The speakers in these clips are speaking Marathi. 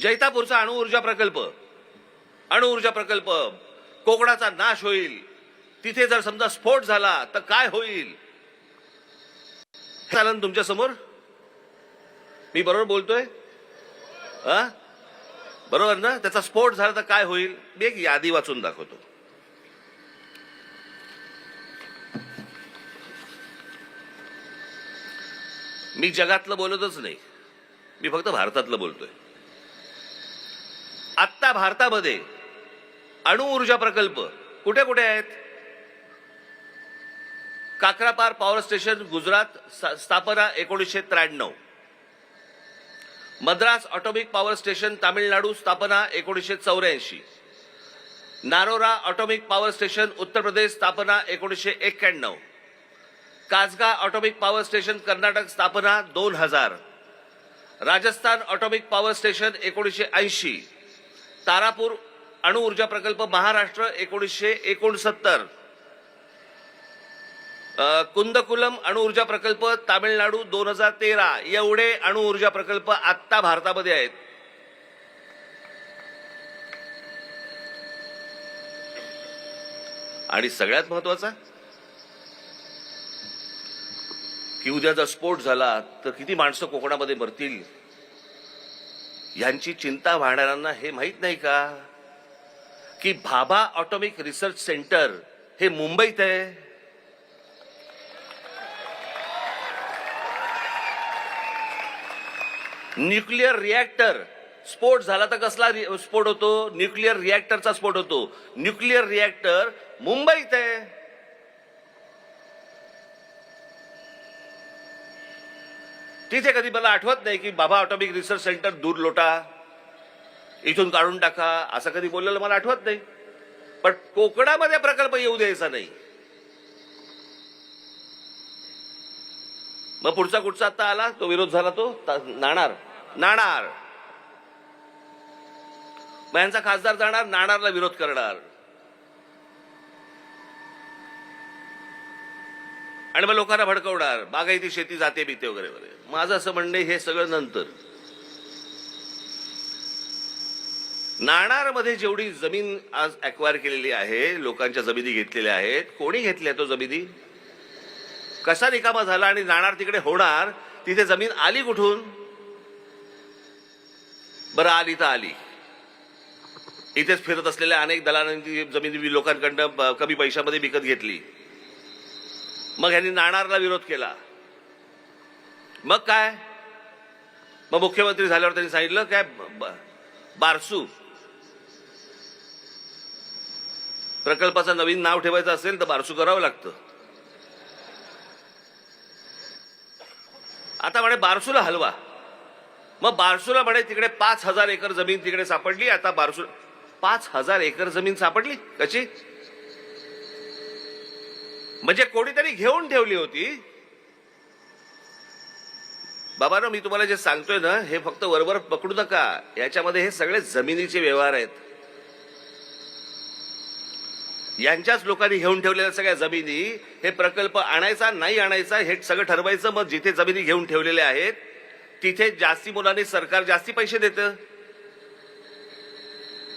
जैतापूरचा अणुऊर्जा प्रकल्प. अणुऊर्जा प्रकल्प कोकणाचा नाश होईल. तिथे जर समजा स्फोट झाला तर काय होईल? चालन तुमच्यासमोर? मी बरोबर बोलतोय? बरोबर ना? त्याचा स्फोट झाला तर काय होईल? मी एक यादी वाचून दाखवतो. मी जगातलं बोलतच नाही. मी फक्त भारतातलं बोलतोय. आत्ता भारतामध्ये अणुऊर्जा प्रकल्प कुठे कुठे आहेत? काकरापार पॉवर स्टेशन गुजरात स्थापना एकोणीसशे त्र्याण्णव. Madras atomic power station Tamil Nadu स्थापना एकोणीसशे चौऱ्याऐंशी. नारोरा atomic power station Uttar Pradesh स्थापना एकोणीसशे एक्क्याण्णव. काजगा ऑटोमिक पॉवर स्टेशन कर्नाटक स्थापना दोन हजार. राजस्थान ऑटोमिक पॉवर स्टेशन एकोणीसशे ऐंशी. तारापूर अणुऊर्जा प्रकल्प महाराष्ट्र एकोणीसशे एकोणसत्तर. कुंदकुलम अणुऊर्जा प्रकल्प तामिळनाडू दोन हजार तेरा. एवढे अणुऊर्जा प्रकल्प आत्ता भारतामध्ये आहेत. आणि सगळ्यात महत्त्वाचा? की उद्या जर स्फोट झाला तर किती माणसं कोकणामध्ये मरतील? यांची चिंता वाहणाऱ्यांना हे माहीत नाही का? की भाभा ऑटोमिक रिसर्च सेंटर हे मुंबईत आहे. न्यूक्लिअर रिॲक्टर स्फोट झाला तर कसला रि- स्फोट होतो? न्यूक्लिअर रिॲक्टरचा स्फोट होतो. न्यूक्लिअर रिॲक्टर मुंबईत आहे. तिथे कधी मला आठवत नाही की बाबा ऑटोमिक रिसर्च सेंटर दूर लोटा इथून काढून टाका असं कधी बोललेलं मला आठवत नाही. पण कोकणामध्ये प्रकल्प येऊ द्यायचा नाही. मग पुढचा कुठचा आता आला? तो विरोध झाला तो नाणार. नाणार. मग यांचा खासदार जाणार नाणारला विरोध करणार. आणि मग लोकांना भडकवणार. बागायती शेती जाते बिते वगैरे वगैरे. माझं असं म्हणणं हे सगळं नंतर. नाणारमध्ये जेवढी जमीन आज अक्वायर केलेली आहे लोकांच्या जमिनी घेतलेल्या आहेत कोणी घेतल्या तो जमिनी? कसा निकामा झाला आणि नाणार तिकडे होणार तिथे जमीन आली कुठून? बरं आली तर आली. इथेच फिरत असलेल्या अनेक दलालांची जमीन लोकांकडनं कमी पैशामध्ये विकत घेतली. मग ह्यांनी नाणारला विरोध केला. मग काय? मग मुख्यमंत्री झाल्यावर त्यांनी सांगितलं काय बारसू प्रकल्पाचं नवीन नाव ठेवायचं असेल तर बारसू करावं लागतं. आता म्हणे बारसूला हलवा. मग बारसूला म्हणे तिकडे पाच हजार एकर जमीन तिकडे सापडली आता बारसू पाच हजार एकर जमीन सापडली? कशी? म्हणजे कोणीतरी घेऊन ठेवली होती. बाबा मी तुम्हाला जे सांगतोय ना हे फक्त वरवर पकडू नका. याच्यामध्ये हे सगळे जमिनीचे व्यवहार आहेत. यांच्याच लोकांनी घेऊन ठेवलेल्या सगळ्या जमिनी हे प्रकल्प आणायचा नाही आणायचा हे सगळं ठरवायचं मग जिथे जमिनी घेऊन ठेवलेल्या आहेत तिथे जास्ती मुलांनी सरकार जास्ती पैसे देतं.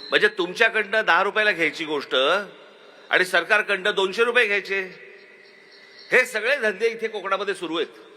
म्हणजे तुमच्याकडनं दहा रुपयाला घ्यायची गोष्ट आणि सरकारकडनं दोनशे रुपये घ्यायचे. हे सगळे धंदे इथे कोकणामध्ये सुरू आहेत.